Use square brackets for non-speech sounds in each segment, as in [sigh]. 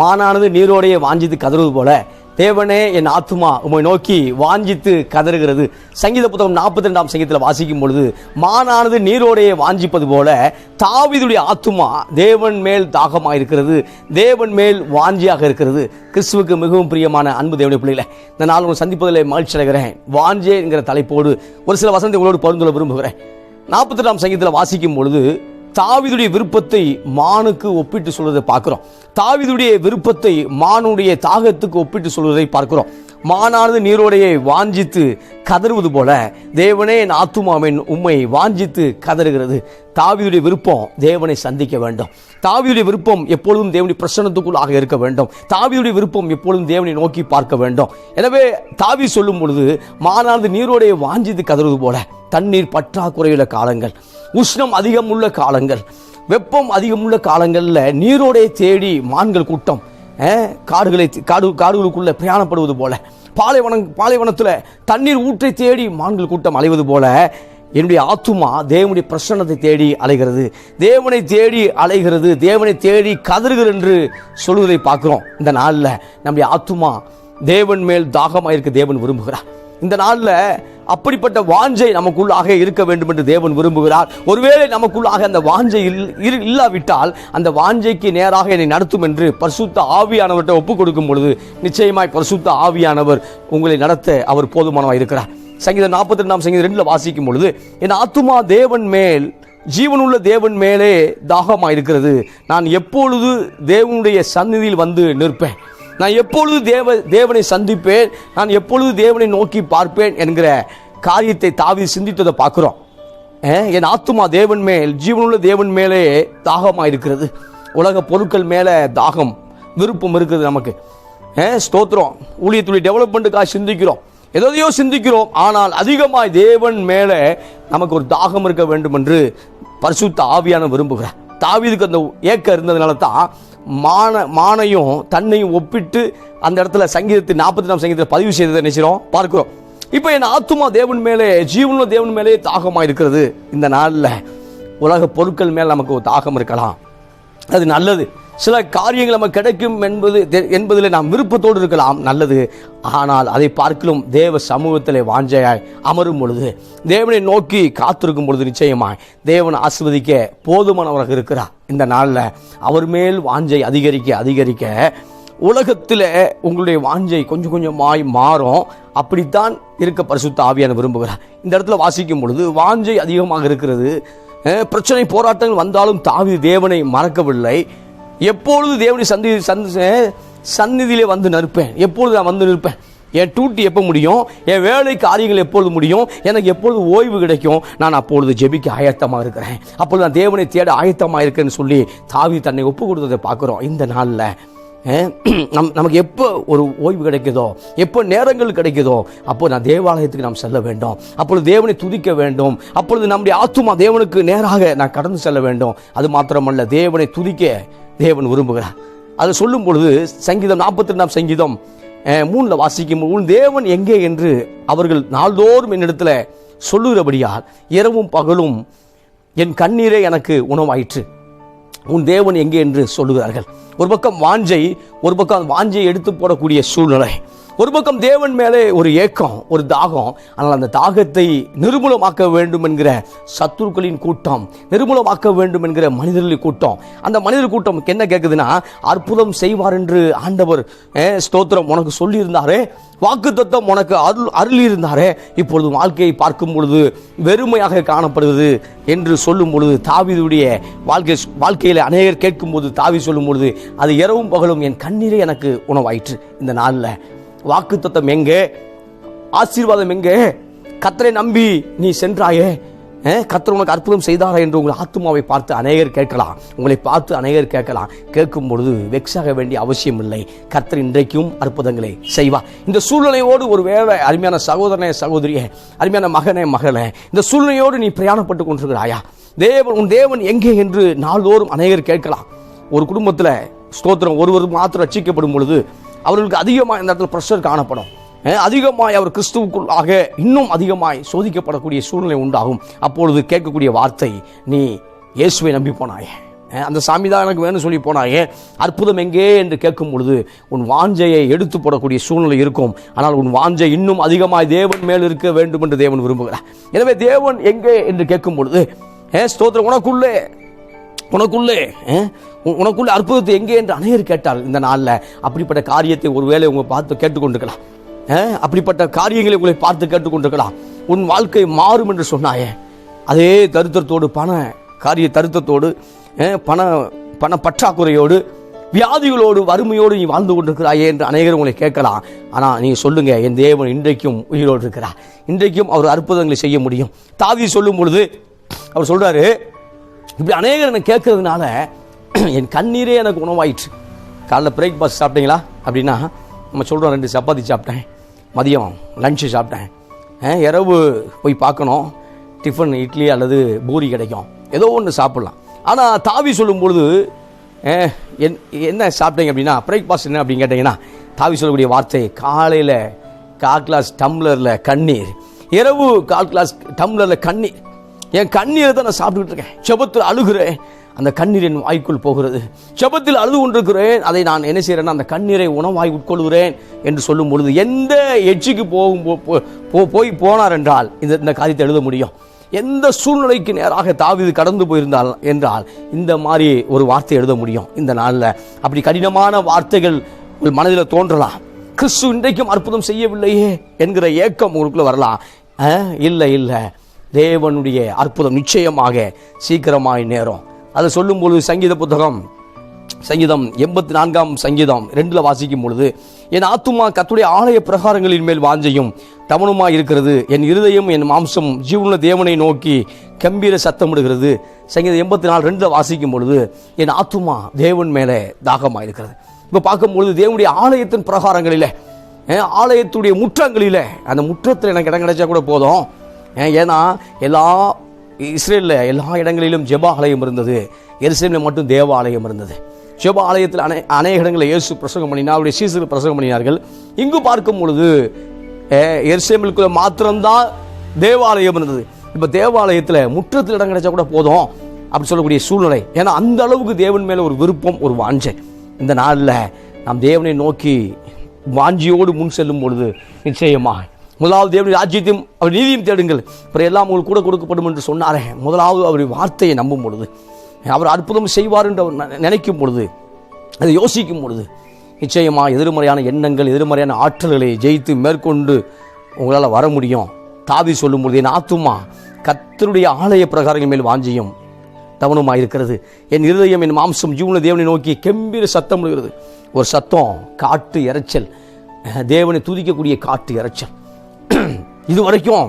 மானானது நீரோடையே வாஞ்சித்து கதறுவது போல. தேவனே என் ஆத்துமா உம்மை நோக்கி வாஞ்சித்து கதறுகிறது. சங்கீத புத்தகம் நாற்பத்தி ரெண்டாம் சங்கீதத்தில் வாசிக்கும் பொழுது மானானது நீரோடையே வாஞ்சிப்பது போல தாவீதுடைய ஆத்துமா தேவன் மேல் தாகமாக இருக்கிறது தேவன் மேல் வாஞ்சியாக இருக்கிறது. கிறிஸ்துவுக்கு மிகவும் பிரியமான அன்பு தேவனுடைய பிள்ளைகளை இந்த நாள் உங்களை சந்திப்பதில் மகிழ்ச்சி அடைகிறேன். வாஞ்சே என்கிற தலைப்போடு ஒரு சில வசந்தி உங்களோடு பகிர்ந்து விரும்புகிறேன். நாற்பத்தி ரெண்டாம் சங்கீதத்தில் வாசிக்கும் பொழுது தாவிதுடைய விருப்பத்தை மானுக்கு ஒப்பிட்டு சொல்வதை பார்க்குறோம். தாவிதுடைய விருப்பத்தை மானுடைய தாகத்துக்கு ஒப்பிட்டு சொல்வதை பார்க்கிறோம். மானானது நீரோடையை வாஞ்சித்து கதறுவது போல தேவனே என் ஆத்துமாவின் உண்மை வாஞ்சித்து கதறுகிறது. தாவியுடைய விருப்பம் தேவனை சந்திக்க வேண்டும். தாவியுடைய விருப்பம் எப்பொழுதும் தேவனுடைய பிரசனத்துக்குள்ளாக இருக்க வேண்டும். தாவியுடைய விருப்பம் எப்பொழுதும் தேவனை நோக்கி பார்க்க வேண்டும். எனவே தாவி சொல்லும் பொழுது மானானது நீரோடையை வாஞ்சித்து கதறுவது போல தண்ணீர் பற்றாக்குறையுள்ள காலங்கள் உஷ்ணம் அதிகம் உள்ள காலங்கள் வெப்பம் அதிகம் உள்ள காலங்களில் நீரோடைய தேடி மான்கள் கூட்டம். காடுகளை காடு காடுகளுக்குள்ளே பிரயாணப்படுவது போல. பாலைவனம் பாலைவனத்தில் தண்ணீர் ஊற்றை தேடி மான்கள் கூட்டம் அலைவது போல என்னுடைய ஆத்துமா தேவனுடைய பிரசன்னத்தை தேடி அலைகிறது. தேவனை தேடி அலைகிறது. தேவனை தேடி கதறுகிறது என்று சொல்வதை பார்க்குறோம். இந்த நாளில் நம்முடைய ஆத்துமா தேவன் மேல் தாகமாக இருக்க தேவன் விரும்புகிறார். இந்த நாளில் அப்படிப்பட்ட வாஞ்சை நமக்குள்ளாக இருக்க வேண்டும் என்று தேவன் விரும்புகிறார். ஒருவேளை நமக்குள்ளாக அந்த வாஞ்சை இல்- இல்லாவிட்டால் அந்த வாஞ்சைக்கு நேராக என்னை நடத்தும் என்று பரிசுத்த ஆவியானவர்கிட்ட ஒப்புக் கொடுக்கும் பொழுது நிச்சயமாய் பரிசுத்த ஆவியானவர் உங்களை நடத்த அவர் போதுமானவாக இருக்கிறார். சங்கீதம் நாற்பத்தி ரெண்டாம் சங்கீதம் ரெண்டில் வாசிக்கும் பொழுது என் ஆத்துமா தேவன் மேல் ஜீவனுள்ள தேவன் மேலே தாகமாக இருக்கிறது நான் எப்பொழுது தேவனுடைய சந்நிதியில் வந்து நிற்பேன்? நான் எப்பொழுது தேவ தேவனை சந்திப்பேன்? நான் எப்பொழுது தேவனை நோக்கி பார்ப்பேன் என்கிற காரியத்தை தாவி சிந்தித்ததை பார்க்குறோம். என் ஆத்துமா தேவன் மேல் ஜீவனுள்ள தேவன் மேலே தாகமாக இருக்கிறது உலக பொருட்கள் மேலே தாகம் விருப்பம் இருக்குது நமக்கு. ஸ்தோத்திரம். ஊழியத்துடைய டெவலப்மெண்ட்டுக்காக சிந்திக்கிறோம். எதையோ சிந்திக்கிறோம். ஆனால் அதிகமாய் தேவன் மேலே நமக்கு ஒரு தாகம் இருக்க வேண்டும் என்று பரிசுத்த ஆவியான விரும்புகிறேன் தாவிதுக்கு அந்த ஏக்கம் இருந்ததுனால தான் மான மானையும் தன்னையும் ஒப்பிட்டு அந்த இடத்துல சங்கீதத்தை நாற்பத்தி நாம் சங்கீதத்தில் பதிவு செய்ததை நினைச்சிரும் பார்க்கிறோம். இப்போ என் ஆத்துமா தேவன் மேலே ஜீவனுள்ள தேவன் மேலே தாகமாக இருக்கிறது இந்த நாளில். உலக பொருட்கள் மேலே நமக்கு ஒரு தாகம் இருக்கலாம். அது நல்லது. சில காரியங்கள் நமக்கு கிடைக்கும் என்பது தெ- என்பதில் நாம் விருப்பத்தோடு இருக்கலாம் நல்லது. ஆனால் அதை பார்க்கலும் தேவ சமூகத்தில் வாஞ்சையாய் அமரும் பொழுது தேவனை நோக்கி காத்திருக்கும் பொழுது நிச்சயமாய் தேவன் ஆசிர்வதிக்க போதுமானவராக இருக்கிறார். இந்த நாளில் அவர் மேல் வாஞ்சை அதிகரிக்க அதிகரிக்க உலகத்தில் உங்களுடைய வாஞ்சை கொஞ்சம் கொஞ்சமாய் மாறும். அப்படித்தான் இருக்க பரிசுத்த ஆவியான விரும்புகிறார். இந்த இடத்துல வாசிக்கும் பொழுது வாஞ்சை அதிகமாக இருக்கிறது. பிரச்சனை போராட்டங்கள் வந்தாலும் தாவி தேவனை மறக்கவில்லை. எப்பொழுது தேவனை சந்தி சந்தி சந்நிதியிலே வந்து நிற்பேன்? எப்பொழுது நான் வந்து நிற்பேன்? என் டூட்டி எப்போ முடியும்? என் வேலை காரியங்கள் எப்பொழுது முடியும்? எனக்கு எப்பொழுது ஓய்வு கிடைக்கும்? நான் அப்பொழுது ஜெபிக்க ஆயத்தமாக இருக்கிறேன். அப்பொழுது நான் தேவனை தேட ஆயத்தமாக இருக்கிறேன்னு சொல்லி தாவி தன்னை ஒப்பு கொடுத்ததை பார்க்குறோம். இந்த நாளில் நம் நமக்கு எப்போ ஒரு ஓய்வு கிடைக்குதோ எப்போ நேரங்கள் கிடைக்குதோ அப்போ நான் தேவாலயத்துக்கு நாம் செல்ல வேண்டும். அப்பொழுது தேவனை துதிக்க வேண்டும். அப்பொழுது நம்முடைய ஆத்துமா தேவனுக்கு நேராக நான் கடந்து செல்ல வேண்டும். அது மாத்திரமல்ல தேவனை துதிக்க தேவன் விரும்புகிறார். அதை சொல்லும் பொழுது சங்கீதம் நாற்பத்தி ரெண்டாம் சங்கீதம் மூணில் வாசிக்கும் உன் தேவன் எங்கே என்று அவர்கள் நாள்தோறும் என்னிடத்துல சொல்லுகிறபடியால் இரவும் பகலும் என் கண்ணீரே எனக்கு உணவாயிற்று. உன் தேவன் எங்கே என்று சொல்லுகிறார்கள். ஒரு பக்கம் வாஞ்சை ஒரு பக்கம் வாஞ்சை வாஞ்சையை எடுத்து போடக்கூடிய சூழ்நிலை. ஒரு பக்கம் தேவன் மேலே ஒரு ஏக்கம் ஒரு தாகம் ஆனால் அந்த தாகத்தை நிர்மூலமாக்க வேண்டும் என்கிற சத்துருக்களின் கூட்டம் நிர்மூலமாக்க வேண்டும் என்கிற மனிதர்களின் கூட்டம். அந்த மனிதர் கூட்டம் என்ன கேட்குதுன்னா அற்புதம் செய்வார் என்று ஆண்டவர் ஸ்தோத்திரம் உனக்கு சொல்லியிருந்தாரே வாக்கு தத்தம் உனக்கு அருள் அருள் இருந்தாரே இப்பொழுது வாழ்க்கையை பார்க்கும் பொழுது வெறுமையாக காணப்படுவது என்று சொல்லும் பொழுது தாவிதுடைய வாழ்க்கை வாழ்க்கையில் அநேகர் கேட்கும்போது தாவி சொல்லும் பொழுது அது இரவும் பகலும் என் கண்ணீரே எனக்கு உணவாயிற்று. இந்த நாளில் வாக்கு தத்தம் எங்கே? ஆசீர்வாதம் எங்கே? கத்தரை நம்பி நீ சென்றாயே. கத்தர் உனக்கு அற்புதம் செய்தாரா என்று உங்கள் ஆத்துமாவை பார்த்து அநேகர் கேட்கலாம். உங்களை பார்த்து அநேகர் கேட்கலாம். கேட்கும் பொழுது வெக்ஸாக வேண்டிய அவசியம் இல்லை. கத்தர் இன்றைக்கும் அற்புதங்களை செய்வா இந்த சூழ்நிலையோடு ஒரு வேலை அருமையான சகோதரனே சகோதரியே அருமையான மகனே மகளே இந்த சூழ்நிலையோடு நீ பிரயாணப்பட்டு கொண்டிருக்கிறாயா? தேவன் உன் தேவன் எங்கே என்று நாள்தோறும் அநேகர் கேட்கலாம். ஒரு குடும்பத்தில் ஸ்தோத்திரம் ஒருவர் மாத்திரம் ரட்சிக்கப்படும் பொழுது அவர்களுக்கு அதிகமாக இந்த இடத்துல ப்ரெஷர் காணப்படும். அதிகமாய் அவர் கிறிஸ்துவுக்குள்ளாக இன்னும் அதிகமாய் சோதிக்கப்படக்கூடிய சூழ்நிலை உண்டாகும். அப்பொழுது கேட்கக்கூடிய வார்த்தை நீ இயேசுவை நம்பி போனாயே. அந்த சாமி தான் எனக்கு வேணும்னு சொல்லி போனாயே. அற்புதம் எங்கே? என்று கேட்கும் பொழுது உன் வாஞ்சையை எடுத்து போடக்கூடிய சூழ்நிலை இருக்கும். ஆனால் உன் வாஞ்சை இன்னும் அதிகமாய் தேவன் மேல் இருக்க வேண்டும் என்று தேவன் விரும்புகிறார். எனவே தேவன் எங்கே? என்று கேட்கும் பொழுது ஏ ஸ்தோத்திரம் உனக்குள்ளே உனக்குள்ளே உனக்குள்ளே அற்புதத்தை எங்கே என்று அநேகர் கேட்டால் இந்த நாளில் அப்படிப்பட்ட காரியத்தை ஒருவேளை உங்களை பார்த்து கேட்டுக்கொண்டிருக்கலாம். அப்படிப்பட்ட காரியங்களை உங்களை பார்த்து கேட்டுக்கொண்டிருக்கலாம். உன் வாழ்க்கை மாறும் என்று சொன்னாயே. அதே தருத்தத்தோடு பண காரிய தருத்தத்தோடு பண பண பற்றாக்குறையோடு வியாதிகளோடு வறுமையோடு நீ வாழ்ந்து கொண்டிருக்கிறாயே என்று அநேகர் உங்களை கேட்கலாம். ஆனால் நீங்கள் சொல்லுங்க என் தேவன் இன்றைக்கும் உயிரோடு இருக்கிறார். இன்றைக்கும் அவர் அற்புதங்களை செய்ய முடியும். தாவி சொல்லும் பொழுது அவர் சொல்றாரு இப்படி அநேகர் எனக்கு கேட்கறதுனால [clears throat] என் கண்ணீரே எனக்கு உணவாயிற்று. காலைல பிரேக்ஃபாஸ்ட் சாப்பிட்டீங்களா? அப்படின்னா நம்ம சொல்கிறோம் ரெண்டு சப்பாத்தி சாப்பிட்டேன் மதியம் லஞ்சு சாப்பிட்டேன். இரவு போய் பார்க்கணும். டிஃபன் இட்லி அல்லது பூரி கிடைக்கும். ஏதோ ஒன்று சாப்பிட்லாம். ஆனால் தாவி சொல்லும் பொழுது என் என்ன சாப்பிட்டீங்க அப்படின்னா பிரேக்ஃபாஸ்ட் என்ன அப்படின்னு கேட்டிங்கன்னா தாவி சொல்லக்கூடிய வார்த்தை காலையில் கால் கிளாஸ் டம்ளரில் கண்ணீர். இரவு கால் கிளாஸ் டம்ளரில் கண்ணீர். என் கண்ணீரை தான் நான் சாப்பிட்டுக்கிட்டு இருக்கேன். செபத்தில் அழுகிறேன். அந்த கண்ணீர் என் வாய்க்குள் போகிறது. செபத்தில் அழுது கொண்டிருக்கிறேன். அதை நான் என்ன செய்கிறேன்னா அந்த கண்ணீரை உணவாய் உட்கொள்கிறேன் என்று சொல்லும் பொழுது எந்த எட்ஜுக்கு போகும் போ- போ- போய் போனார் என்றால் இந்த இந்த காரியத்தை எழுத முடியும். எந்த சூழ்நிலைக்கு நேராக தாவிது கடந்து போயிருந்தால் என்றால் இந்த மாதிரி ஒரு வார்த்தை எழுத முடியும். இந்த நாளில் அப்படி கடினமான வார்த்தைகள் உங்கள் மனதில் தோன்றலாம். கிறிஸ்து இன்றைக்கும் அற்புதம் செய்யவில்லையே என்கிற ஏக்கம் உங்களுக்குள்ளே வரலாம். இல்லை இல்லை. தேவனுடைய அற்புதம் நிச்சயமாக சீக்கிரமாய் நேரம். அதை சொல்லும் பொழுது சங்கீத புத்தகம் சங்கீதம் எண்பத்தி நான்காம் சங்கீதம் ரெண்டில் வாசிக்கும் பொழுது என் ஆத்துமா கத்துடைய ஆலய பிரகாரங்களின் மேல் வாஞ்சையும் தவணுமாய் இருக்கிறது. என் இருதயம் என் மாம்சம் ஜீவனுள்ள தேவனை நோக்கி கம்பீர சத்தமிடுகிறது. சங்கீதம் எண்பத்தி நாலு ரெண்டில் வாசிக்கும் பொழுது என் ஆத்துமா தேவன் மேலே தாகமாக இருக்கிறது. இப்போ பார்க்கும் பொழுது தேவனுடைய ஆலயத்தின் பிரகாரங்களில் ஆலயத்துடைய முற்றங்களில் அந்த முற்றத்தில் எனக்கு இடம் கிடைச்சா கூட போதும். ஏன்னா எல்லா இஸ்ரேலில் எல்லா இடங்களிலும் ஜெப ஆலயம் இருந்தது. எருசலேமில் மட்டும் தேவாலயம் இருந்தது. ஜெப ஆலயத்தில் அனை அநேக இடங்களில் இயேசு பிரசங்கம் பண்ணினார். அவருடைய சீசர் பிரசங்கம் பண்ணினார்கள். இங்கு பார்க்கும் பொழுது அஹ், எருசலேமிற்குள்ள மாத்திரம்தான் தேவாலயம் இருந்தது. இப்போ தேவாலயத்தில் முற்றத்தில் இடம் கிடைச்சா கூட போதும் அப்படி சொல்லக்கூடிய சூழ்நிலை. ஏன்னா அந்த அளவுக்கு தேவன் மேலே ஒரு விருப்பம் ஒரு வாஞ்சை. இந்த நாளில் நாம் தேவனை நோக்கி வாஞ்சியோடு முன் செல்லும் பொழுது நிச்சயமாக முதலாவது தேவனுடைய ராஜ்யத்தையும் அவர் நீதியும் தேடுங்கள். அப்புறம் எல்லாம் உங்களுக்கு கூட கொடுக்கப்படும் என்று சொன்னாரே. முதலாவது அவருடைய வார்த்தையை நம்பும் பொழுது அவர் அற்புதம் செய்வார் என்று அவர் நினைக்கும் பொழுது அதை யோசிக்கும் பொழுது நிச்சயமாக எதிர்மறையான எண்ணங்கள் எதிர்மறையான ஆற்றல்களை ஜெயித்து மேற்கொண்டு உங்களால் வர முடியும். தாவி சொல்லும் பொழுது என் ஆத்துமா கத்தருடைய ஆலய பிரகாரங்கள் மேல் வாஞ்சியும். தவனமாக இருக்கிறது என் இருதயம் என் மாம்சம் ஜீவன தேவனை நோக்கி கெம்பீர சத்தம் விடுகிறது ஒரு சத்தம் காட்டு இறைச்சல். தேவனை துதிக்கக்கூடிய காட்டு இரைச்சல் [clears throat] இது வரைக்கும்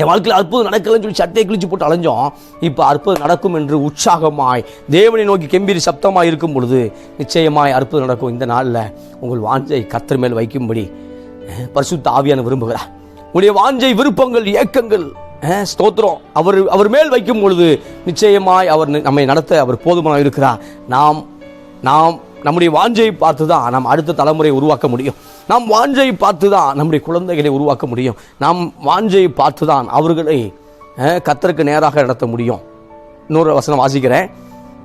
என் வாழ்க்கையில் அற்புதம் நடக்கலன்னு சொல்லி சட்டையை கிழிச்சு போட்டு அலைஞ்சோம். இப்போ அற்புதம் நடக்கும் என்று உற்சாகமாய் தேவனை நோக்கி கெம்பீரி சப்தமாக இருக்கும் பொழுது நிச்சயமாய் அற்புதம் நடக்கும் இந்த நாளில் உங்கள் வாஞ்சை கத்தர் மேல் வைக்கும்படி பரிசுத்த ஆவியான விரும்புகிறார் உடைய வாஞ்சை விருப்பங்கள் ஏக்கங்கள் ஸ்தோத்திரம் அவர் அவர் மேல் வைக்கும் பொழுது நிச்சயமாய் அவர் நம்மை நடத்த அவர் போதுமான இருக்கிறார். நாம் நாம் நம்முடைய வாஞ்சையை பார்த்து தான் நாம் அடுத்த தலைமுறையை உருவாக்க முடியும். நாம் வாஞ்சையை பார்த்து தான் நம்முடைய குழந்தைகளை உருவாக்க முடியும். நாம் வாஞ்சையை பார்த்து தான் அவர்களை கத்தருக்கு நேராக நடத்த முடியும். இன்னொரு வசனம் வாசிக்கிறேன்.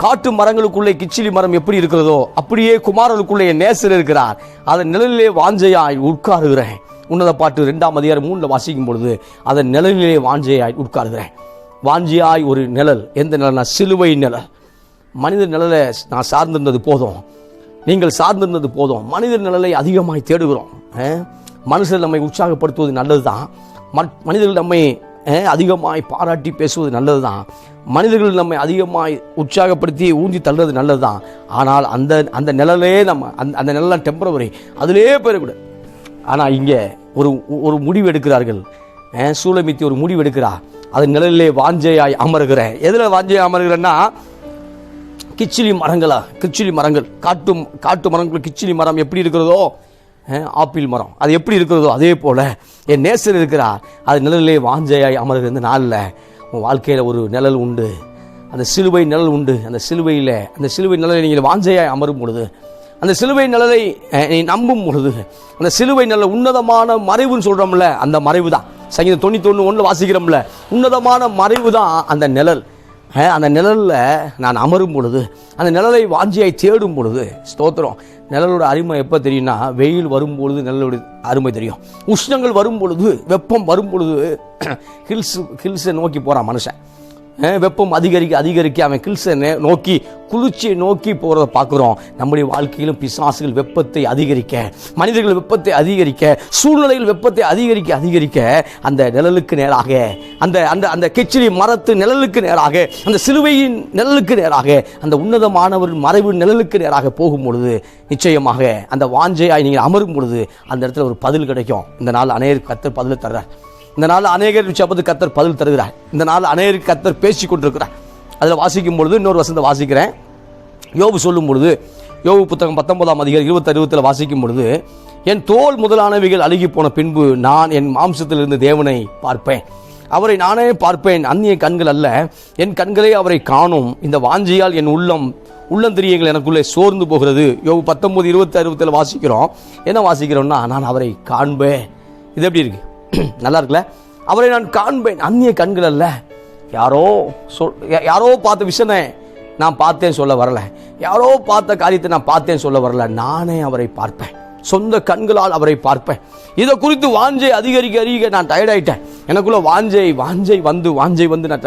காட்டு மரங்களுக்குள்ளே கிச்சிலி மரம் எப்படி இருக்கிறதோ அப்படியே குமாரனுக்குள்ளே நேசர் இருக்கிறார். அதன் நிழலிலே வாஞ்சையாய் உட்காருகிறேன். உன்னத பாட்டு ரெண்டாம் அதிகாரம் மூணில் வாசிக்கும் பொழுது அதன் நிழலிலே வாஞ்சையாய் உட்காருகிறேன். வாஞ்சியாய் ஒரு நிழல். எந்த நிழல்னா சிலுவை நிழல். மனித நிழலை நான் சார்ந்திருந்தது போதும். நீங்கள் சார்ந்திருந்தது போதும். மனிதர் நிழலை அதிகமாய் தேடுகிறோம். மனுஷர் நம்மை உற்சாகப்படுத்துவது நல்லது தான் மனிதர்கள் நம்மை அதிகமாய் பாராட்டி பேசுவது நல்லது தான் மனிதர்கள் நம்மை அதிகமாய் உற்சாகப்படுத்தி ஊந்தி தள்ளுறது நல்லது தான் ஆனால் அந்த அந்த நிழலே நம்ம அந்த அந்த நிழலாம் டெம்பரவரி அதிலே போயிடக்கூட ஆனால் இங்கே ஒரு ஒரு முடிவு எடுக்கிறார்கள். சூழமித்தி ஒரு முடிவு எடுக்கிறா. அது நிழலிலே வாஞ்சையாய் அமருகிறேன் எதில் வாஞ்சையாய் அமருகிறேன்னா கிச்சிலி மரங்களா? கிச்சிலி மரங்கள். காட்டு காட்டு மரங்கள் கிச்சிலி மரம் எப்படி இருக்கிறதோ ஆப்பிள் மரம். அது எப்படி இருக்கிறதோ அதே போல் என் நேசர் இருக்கிறார். அது நிழலிலே வாஞ்சையாய் அமருகிற இந்த நாளில் உன் வாழ்க்கையில் ஒரு நிழல் உண்டு. அந்த சிலுவை நிழல் உண்டு. அந்த சிலுவையில் அந்த சிலுவை நிழலை நீங்கள் வாஞ்சையாய் அமரும் பொழுது அந்த சிலுவை நிழலை நீ நம்பும் பொழுது அந்த சிலுவை நிழல் உன்னதமான மறைவுன்னு சொல்கிறோம்ல அந்த மறைவு தான் சங்கீதம் தொண்ணூத்தொன்று ஒன்றில் வாசிக்கிறோம்ல உன்னதமான மறைவு தான் அந்த நிழல். அந்த நிழலில் நான் அமரும் பொழுது அந்த நிழலை வாஞ்சியாய் தேடும் பொழுது ஸ்தோத்திரம். நிழலோட அருமை எப்போ தெரியும்னா வெயில் வரும்பொழுது நிழலோட அருமை தெரியும். உஷ்ணங்கள் வரும் பொழுது வெப்பம் வரும் பொழுது [clears throat] ஹில்ஸ் ஹில்ஸை நோக்கி போகிறான் மனுஷன். வெப்பம் அதிகரிக்க அதிகரிக்க அவன் கில்ஸை நோக்கி குளிர்ச்சியை நோக்கி போகிறத பார்க்குறோம். நம்முடைய வாழ்க்கையிலும் பிசாசுகள் வெப்பத்தை அதிகரிக்க மனிதர்கள் வெப்பத்தை அதிகரிக்க சூழ்நிலையில் வெப்பத்தை அதிகரிக்க அதிகரிக்க அந்த நிழலுக்கு நேராக அந்த அந்த அந்த கெச்சிலி மரத்து நிழலுக்கு நேராக அந்த சிலுவையின் நிழலுக்கு நேராக அந்த உன்னதமானவர் மறைவு நிழலுக்கு நேராக போகும் பொழுது நிச்சயமாக அந்த வாஞ்சையாய் நீங்கள் அமரும் பொழுது அந்த இடத்துல ஒரு பதில் கிடைக்கும். இந்த நாள் அநேக கத்தர் பதில் தர்றார். இந்த நாள் அநேகர் சபத்து கத்தர் பதில் தருகிறார். இந்த நாள் அநேகர் கத்தர் பேசி கொண்டிருக்கிறார். அதில் வாசிக்கும் பொழுது இன்னொரு வசந்த வாசிக்கிறேன். யோபு சொல்லும் பொழுது யோபு புத்தகம் பத்தொன்பதாம் அதிகாரி இருபத்தி அறுபத்தில் வாசிக்கும் பொழுது என் தோல் முதலானவைகள் அழுகி போன பின்பு நான் என் மாம்சத்திலிருந்து தேவனை பார்ப்பேன். அவரை நானே பார்ப்பேன். அந்நிய கண்கள் அல்ல. என் கண்களே அவரை காணும். இந்த வாஞ்சியால் என் உள்ளம் உள்ளந்திரியங்கள் எனக்குள்ளே சோர்ந்து போகிறது. யோபு பத்தொன்பது இருபத்தி அறுபத்தில் வாசிக்கிறோம். என்ன வாசிக்கிறோம்னா நான் அவரை காண்பேன். இது எப்படி இருக்குது [clears throat] நல்லா இருக்குல்ல அவரை நான் காண்பேன். அந்நிய கண்கள் அல்ல. யாரோ சொல் யாரோ பார்த்த விஷயனை நான் பார்த்தேன் சொல்ல வரல. யாரோ பார்த்த காரியத்தை நான் பார்த்தேன் சொல்ல வரல. நானே அவரை பார்ப்பேன். சொந்த கண்களால் அவரை பார்ப்பேன். இதை குறித்து வாஞ்சை அதிகரிக்க அதிக நான் டயர்டாயிட்டேன் எனக்குள்ள வாஞ்சை வாஞ்சை வந்து வாஞ்சை வந்து நான்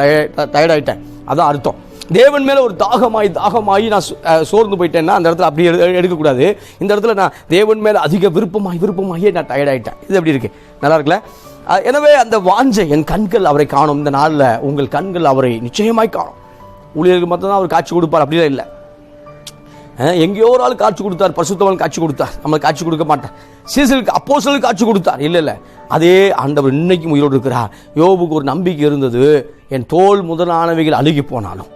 டயர்டாயிட்டேன் அதான் அர்த்தம். தேவன் மேலே ஒரு தாகமாயி தாகமாயி நான் சோர்ந்து போயிட்டேன்னா அந்த இடத்துல அப்படி எடுக்கக்கூடாது. இந்த இடத்துல நான் தேவன் மேலே அதிக விருப்பமாகி விருப்பமாகியே நான் டயர்டாயிட்டேன் இது எப்படி இருக்கு? நல்லா இருக்குல்ல? எனவே அந்த வாஞ்சை என் கண்கள் அவரை காணும். இந்த நாளில் உங்கள் கண்கள் அவரை நிச்சயமாய் காணும். ஊழியருக்கு மட்டும்தான் அவர் காட்சி கொடுப்பார் அப்படிலாம் இல்லை. எங்கேயோ ஒரு ஆள் காட்சி கொடுத்தார் பரிசுத்தவன் காட்சி கொடுத்தார். நம்மளுக்கு காட்சி கொடுக்க மாட்டார். சீசலுக்கு அப்போஸ்தலருக்கு காட்சி கொடுத்தார். இல்லை இல்லை. அதே ஆண்டவர் இன்னைக்கும் உயிரோடு இருக்கிறார். யோபுக்கு ஒரு நம்பிக்கை இருந்தது. என் தோல் முதலானவைகள் அழுகி போனாலும்.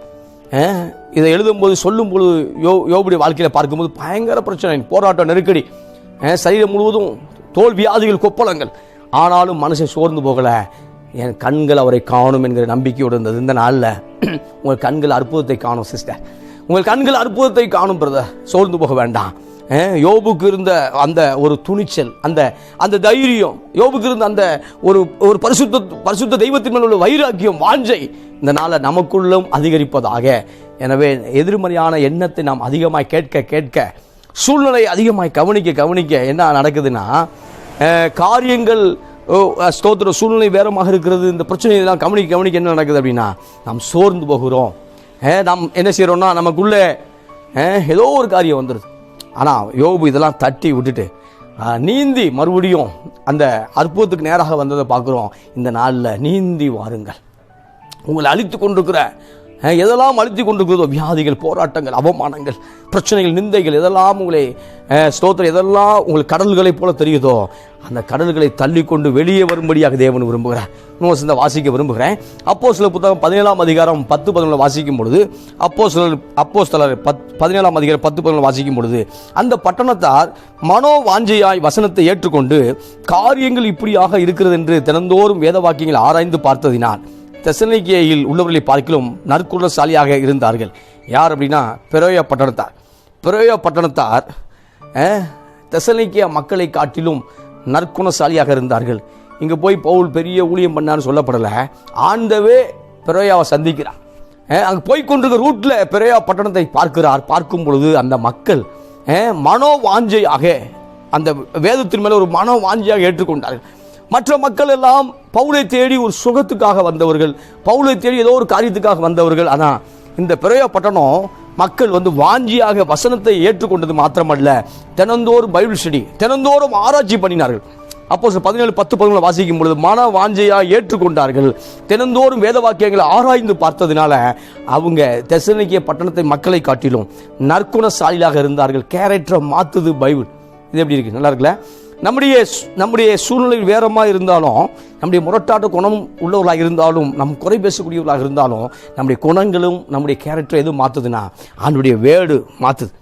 இதை எழுதும்போது பொழுது யோ யோபுடைய வாழ்க்கையில் பார்க்கும்போது பயங்கர பிரச்சனை. போராட்டம் நெருக்கடி. சரீரம் முழுவதும் தோல் வியாதிகள் கொப்பளங்கள். ஆனாலும் மனுஷன் சோர்ந்து போகலை. என் கண்கள் அவரை காணும் என்கிற நம்பிக்கையோடு இருந்தது. இந்த நாளில் உங்கள் கண்கள் அற்புதத்தை காணும் சிஸ்டர் உங்கள் கண்கள் அற்புதத்தை காணும் பிரதர் சோர்ந்து போக வேண்டாம். யோபுக்கு இருந்த அந்த ஒரு துணிச்சல் அந்த அந்த தைரியம் யோபுக்கு இருந்த அந்த ஒரு ஒரு பரிசுத்த பரிசுத்த தெய்வத்தின் மேல் உள்ள வைராக்கியம் வாஞ்சை இந்த நாளை நமக்குள்ளும் அதிகரிப்பதாக. எனவே எதிர்மறையான எண்ணத்தை நாம் அதிகமாக கேட்க கேட்க சூழ்நிலை அதிகமாக கவனிக்க கவனிக்க என்ன நடக்குதுன்னா காரியங்கள் ஸ்தோத்திர சூழ்நிலை வேறமாக இருக்கிறது இந்த பிரச்சனையெல்லாம் கவனிக்க கவனிக்க என்ன நடக்குது அப்படின்னா நாம் சோர்ந்து போகிறோம். நாம் என்ன செய்கிறோம்னா நமக்குள்ளே ஏதோ ஒரு காரியம் வந்துடுது ஆனால் யோபு இதெல்லாம் தட்டி விட்டுட்டு நீந்தி மறுபடியும் அந்த அற்புதத்துக்கு நேராக வந்ததை பார்க்குறோம். இந்த நாளில் நீந்தி வாருங்கள். உங்களை அழித்து கொண்டிருக்கிற எதெல்லாம் அழுத்தி கொண்டிருக்கிறதோ வியாதிகள் போராட்டங்கள் அவமானங்கள் பிரச்சனைகள் நிந்தைகள் எதெல்லாம் உங்களை ஸ்தோத்திரம் எதெல்லாம் உங்களுக்கு கடல்களைப் போல தெரியுதோ அந்த கடல்களை தள்ளிக்கொண்டு வெளியே வரும்படியாக தேவன் விரும்புகிறார். இன்னும் சிந்த வாசிக்க விரும்புகிறேன். அப்போ சில புத்தகம் பதினேழாம் அதிகாரம் பத்து பதினொன்று வாசிக்கும் பொழுது அப்போ சிலர் அப்போ சிலர் பத் பதினேழாம் அதிகாரம் பத்து பதினொன்று வாசிக்கும் பொழுது அந்த பட்டணத்தார் மனோ வாஞ்சையாய் வசனத்தை ஏற்றுக்கொண்டு காரியங்கள் இப்படியாக இருக்கிறது என்று தினந்தோறும் வேத வாக்கியங்கள் ஆராய்ந்து பார்த்ததினால் தெசனிக்கையில் உள்ளவர்களை பார்க்கிலும் நற்குணசாலியாக இருந்தார்கள். யார் அப்படின்னா பெரோயா பட்டணத்தார். பெரோயா பட்டணத்தார் அஹ், மக்களை காட்டிலும் நற்குணசாலியாக இருந்தார்கள். இங்கே போய் பவுல் பெரிய ஊழியம் பண்ணான்னு சொல்லப்படலை. ஆண்டவே பெரோயாவை சந்திக்கிறார். அங்கே போய் கொண்டிருக்க ரூட்டில் பெரோயா பட்டணத்தை பார்க்கிறார். பார்க்கும் பொழுது அந்த மக்கள் மனோ வாஞ்சையாக அந்த வேதத்தின் மேலே ஒரு மனோ வாஞ்சையாக ஏற்றுக்கொண்டார்கள். மற்ற மக்கள் எல்லாம் பவுலை தேடி ஒரு சுகத்துக்காக வந்தவர்கள் பவுலை தேடி ஏதோ ஒரு காரியத்துக்காக வந்தவர்கள். ஆனால் இந்த பிறைய பட்டணம் மக்கள் வந்து வாஞ்சியாக வசனத்தை ஏற்றுக்கொண்டது மாத்திரமல்ல. தினந்தோறும் பைபிள் ஸ்டடி தினந்தோறும் ஆராய்ச்சி பண்ணினார்கள். அப்போ பதினேழு பத்து பதினொன்று வாசிக்கும் பொழுது மன வாஞ்சையாக ஏற்றுக்கொண்டார்கள். தினந்தோறும் வேத வாக்கியங்களை ஆராய்ந்து பார்த்ததுனால அவங்க தெசனிக்கிய பட்டணத்தை மக்களை காட்டிலும் நற்குணசாலியாக இருந்தார்கள். கேரக்டரை மாத்துது பைபிள். இது எப்படி இருக்கு? நல்லா இருக்குல்ல? நம்முடைய நம்முடைய சூழ்நிலை வேறமாக இருந்தாலும் நம்முடைய முரட்டாட்ட குணம் உள்ளவர்களாக இருந்தாலும் நம் குறை பேசக்கூடியவர்களாக இருந்தாலும் நம்முடைய குணங்களும் நம்முடைய கேரக்டர் எதுவும் மாற்றுதுன்னா ஆண்டுடைய வேடு மாற்றுது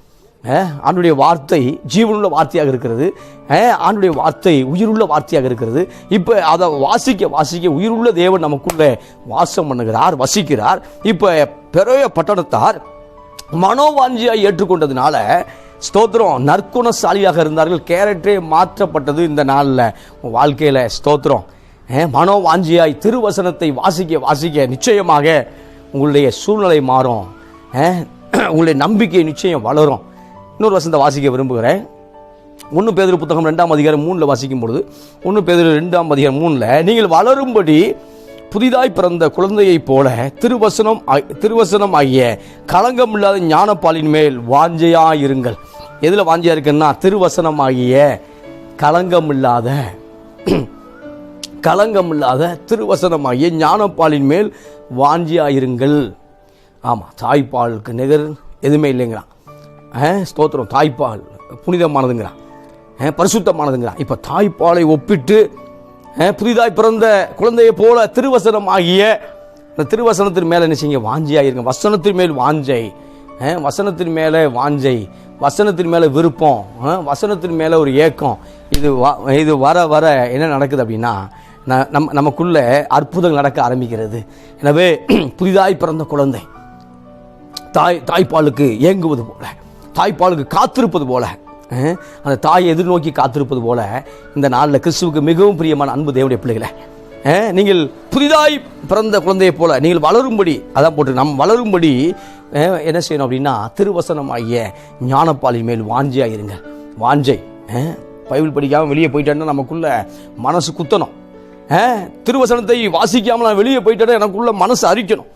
ஆண்டுடைய வார்த்தை ஜீவனுள்ள வார்த்தையாக இருக்கிறது. ஆண்டுடைய வார்த்தை உயிருள்ள வார்த்தையாக இருக்கிறது. இப்போ அதை வாசிக்க வாசிக்க உயிருள்ள தேவன் நமக்குள்ளே வாசம் பண்ணுகிறார் வசிக்கிறார். இப்போ பெரிய பட்டணத்தார் மனோவாஞ்சியாக ஏற்றுக்கொண்டதுனால ஸ்தோத்திரம். நற்குணசாலியாக இருந்தார்கள். கேரக்டரே மாற்றப்பட்டது இந்த நாளில். வாழ்க்கையில் ஸ்தோத்திரம். மனோவாஞ்சியாய் திருவசனத்தை வாசிக்க வாசிக்க நிச்சயமாக உங்களுடைய சூழ்நிலை மாறும். உங்களுடைய நம்பிக்கை நிச்சயம் வளரும். இன்னொரு வசந்த வாசிக்க விரும்புகிறேன். ஒன்று பேதர் புத்தகம் ரெண்டாம் அதிகாரம் மூணில் வாசிக்கும் பொழுது ஒன்று பேதர் ரெண்டாம் அதிகாரம் மூணில் நீங்கள் வளரும்படி புதிதாய் பிறந்த குழந்தையைப் போல திருவசனம் திருவசனம் ஆகிய களங்கமில்லாத ஞானப்பாலின் மேல் வாஞ்சையாயிருங்கள். எதில் வாஞ்சியாக இருக்குன்னா திருவசனம் ஆகிய களங்கமில்லாத களங்கமில்லாத திருவசனமாகிய ஞானப்பாலின் மேல் வாஞ்சியாயிருங்கள். ஆமாம் தாய்ப்பாலுக்கு நிகர் எதுவுமே இல்லைங்கிறான். ஆ, ஸ்தோத்திரம் தாய்ப்பால் புனிதமானதுங்கிறான். ஆ, பரிசுத்தமானதுங்கிறான். இப்போ தாய்ப்பாலை ஒப்பிட்டு புதிதாய் பிறந்த குழந்தையை போல திருவசனம் ஆகிய அந்த திருவசனத்தின் மேலே என்ன செய்யுங்க? வாஞ்சியாயிருங்க. வசனத்தின் மேல் வாஞ்சை. ஆ, வசனத்தின் மேலே வாஞ்சை. வசனத்தின் மேலே விருப்பம் வசனத்தின் மேலே ஒரு ஏக்கம். இது வ- இது வர வர என்ன நடக்குது அப்படின்னா ந- நம்ம அற்புதங்கள் நடக்க ஆரம்பிக்கிறது. எனவே [clears throat] புதிதாய் பிறந்த குழந்தை தாய் தாய்ப்பாலுக்கு ஏங்குவது போல தாய்ப்பாலுக்கு காத்திருப்பது போல அந்த தாயை எதிர்நோக்கி காத்திருப்பது போல இந்த நாளில் கிறிஸ்துவுக்கு மிகவும் பிரியமான அன்பு தேவடைய பிள்ளைகளை நீங்கள் புதிதாய் பிறந்த குழந்தையைப் போல நீங்கள் வளரும்படி அதான் போட்டு நம் வளரும்படி என்ன செய்யணும் அப்படின்னா திருவசனம் ஆகிய ஞானப்பாலின் மேல் வாஞ்சையாக இருங்க. வாஞ்சை பைபிள் படிக்காமல் வெளியே போயிட்டேன்னா நமக்குள்ள மனசு குத்தணும். திருவசனத்தை வாசிக்காமல் நான் வெளியே போயிட்டேன்னா எனக்குள்ள மனசு அரிக்கணும்.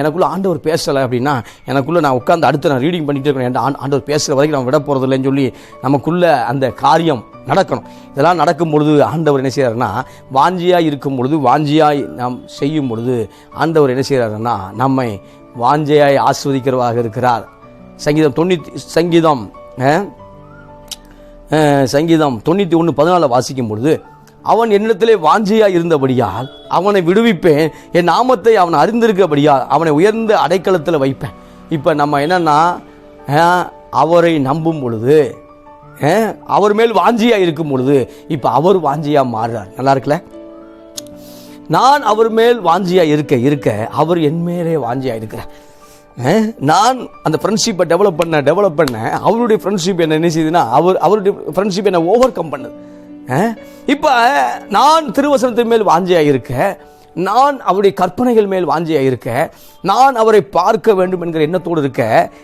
எனக்குள்ளே எனக்குள்ள ஆண்டவர் பேசலை அப்படின்னா எனக்குள்ள நான் உட்காந்து அடுத்து நான் ரீடிங் பண்ணிட்டு இருக்கேன். ஆண்டவர் பேசுகிற வரைக்கும் நான் விட போகிறதில்லைன்னு சொல்லி நமக்குள்ள அந்த காரியம் நடக்கணும். இதெல்லாம் நடக்கும் பொழுது ஆண்டவர் என்ன செய்கிறாருன்னா வாஞ்சியாக இருக்கும் பொழுது வாஞ்சியாய் நாம் செய்யும் பொழுது ஆண்டவர் என்ன செய்கிறாருன்னா நம்மை வாஞ்சையாய் ஆஸ்வதிக்கிறவராக இருக்கிறார். சங்கீதம் தொண்ணூற்றி சங்கீதம் சங்கீதம் தொண்ணூற்றி ஒன்று பதினாலில் வாசிக்கும் பொழுது அவன் என்னிடத்திலே வாஞ்சியாக இருந்தபடியால் அவனை விடுவிப்பேன். என் நாமத்தை அவன் அறிந்திருக்கபடியால் அவனை உயர்ந்த அடைக்கலத்தில் வைப்பேன். இப்போ நம்ம என்னென்னா அவரை நம்பும் பொழுது அவர் மேல் வாஞ்சியாக இருக்கும் பொழுது இப்போ அவர் வாஞ்சியாக மாறுறார். நல்லா இருக்குல்ல? நான் அவர் மேல் வாஞ்சியாக இருக்க இருக்க அவர் என் மேலே வாஞ்சியாக இருக்கிறார். நான் அந்த ஃப்ரெண்ட்ஷிப்பை டெவலப் பண்ண டெவலப் பண்ண அவருடைய ஃப்ரெண்ட்ஷிப் என்ன என்ன செய்யுதுன்னா அவர் அவருடைய ஃப்ரெண்ட்ஷிப் என்ன ஓவர் கம் பண்ணுது இப்போ நான் திருவசனத்தின் மேல் வாஞ்சியாக இருக்க நான் அவருடைய கற்பனைகள் மேல் வாஞ்சியாக இருக்க நான் அவரை பார்க்க வேண்டும் என்கிற எண்ணத்தோடு இருக்க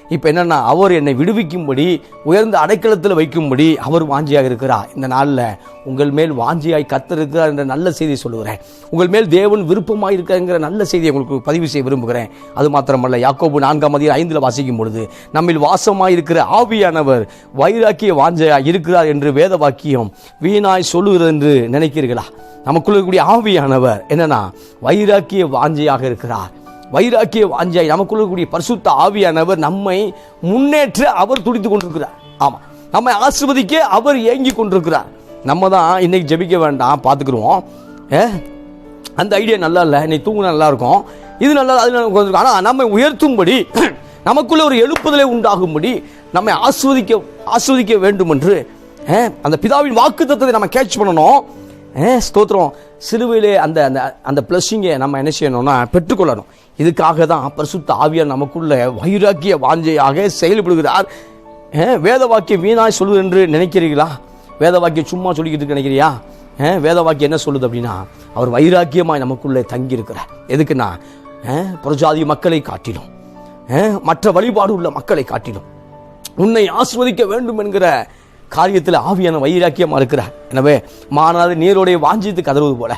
இப்போ என்னென்னா அவர் என்னை விடுவிக்கும்படி உயர்ந்த அடைக்கலத்தில் வைக்கும்படி அவர் வாஞ்சியாக இருக்கிறார் இந்த நாளில் உங்கள் மேல் வாஞ்சியாய் கத்திருக்கிறார் என்ற நல்ல செய்தியை சொல்லுகிறேன். உங்கள் மேல் தேவன் விருப்பமாக இருக்கிறங்கிற நல்ல செய்தியை உங்களுக்கு பதிவு செய்ய விரும்புகிறேன். அது மாத்திரமல்ல யாக்கோபு நான்காம் அதிகாரம் ஐந்தில் வாசிக்கும் பொழுது நம்மில் வாசமாக இருக்கிற ஆவியானவர் வைராக்கிய வாஞ்சையாக இருக்கிறார் என்று வேத வாக்கியம் வீணாய் சொல்லுகிறது என்று நினைக்கிறீர்களா? நமக்குள்ள இருக்கக்கூடிய ஆவியானவர் என்னன்னா வைராக்கிய வாஞ்சையாக இருக்கிறார். வைராக்கிய வாஞ்சாய் நமக்குள்ள இருக்கக்கூடிய பரிசுத்த ஆவியானவர் நம்மை முன்னேற்ற அவர் துடித்து கொண்டிருக்கிறார். ஆமாம் நம்மை ஆசிர்வதிக்க அவர் ஏங்கி கொண்டிருக்கிறார். நம்ம தான் இன்னைக்கு ஜெபிக்க வேண்டாம் பார்த்துக்குருவோம். ஏ? அந்த ஐடியா நல்லா இல்லை நீ தூங்கினா நல்லா இருக்கும். இது நல்லா அது நல்லா ஆனால் நம்மை உயர்த்தும்படி [clears throat] நமக்குள்ள ஒரு எழுப்புதலை உண்டாகும்படி நம்மை ஆஸ்வதிக்க ஆஸ்வதிக்க வேண்டும் என்று அந்த பிதாவின் வாக்கு தத்துவத்தை நம்ம கேட்ச் பண்ணணும். ஸ்தோத்திரம். சிலுவையிலே அந்த அந்த அந்த பிளஸ்ஸிங்கை நம்ம என்ன செய்யணும்னா பெற்றுக்கொள்ளணும். இதுக்காக தான் பரிசுத்த ஆவியார் நமக்குள்ள வைராக்கிய வாஞ்சையாக செயல்படுகிறார். வேத வாக்கியம் வீணாய் சொல்லுது என்று நினைக்கிறீர்களா? வேத வாக்கியம் சும்மா சொல்லிக்கிட்டு இருக்க நினைக்கிறியா? வேத வாக்கியம் என்ன சொல்லுது அப்படின்னா அவர் வைராக்கியமாய் நமக்குள்ளே தங்கியிருக்கிறார். எதுக்குன்னா அஹ், புறஜாதி மக்களை காட்டிலும் மற்ற வழிபாடு உள்ள மக்களை காட்டிலும். உன்னை ஆஸ்வதிக்க வேண்டும் என்கிற காரியத்தில் ஆவியான வைராக்கியமாக இருக்கிறார் எனவே மானாது நீரோடைய வாஞ்சித்து கதறுவது போல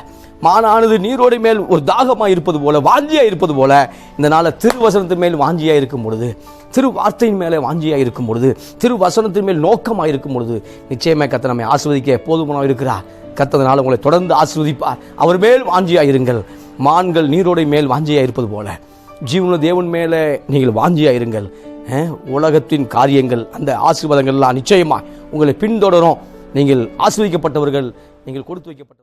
மானானது நீரோடை மேல் ஒரு தாகமா இருப்பது போல வாஞ்சியாக இருப்பது போல இந்த நாளில் திருவசனத்தின் மேல் வாஞ்சியாக இருக்கும் பொழுது திரு வார்த்தையின் மேலே வாஞ்சியாக இருக்கும் பொழுது திரு வசனத்தின் மேல் நோக்கமாக இருக்கும் பொழுது நிச்சயமே கத்தை நம்மை ஆஸ்வதிக்க போதுமானவர் இருக்கிறார். கத்ததனால் உங்களை தொடர்ந்து ஆஸ்வதிப்பார் அவர் மேல் வாஞ்சியாக இருங்கள். மான்கள் நீரோடை மேல் வாஞ்சியாக இருப்பது போல ஜீவன தேவன் மேலே நீங்கள் வாஞ்சியாக இருங்கள். உலகத்தின் காரியங்கள் அந்த ஆசீர்வாதங்கள்லாம் நிச்சயமாக உங்களை பின்தொடரும். நீங்கள் ஆஸ்வதிக்கப்பட்டவர்கள் நீங்கள் கொடுத்து வைக்கப்பட்ட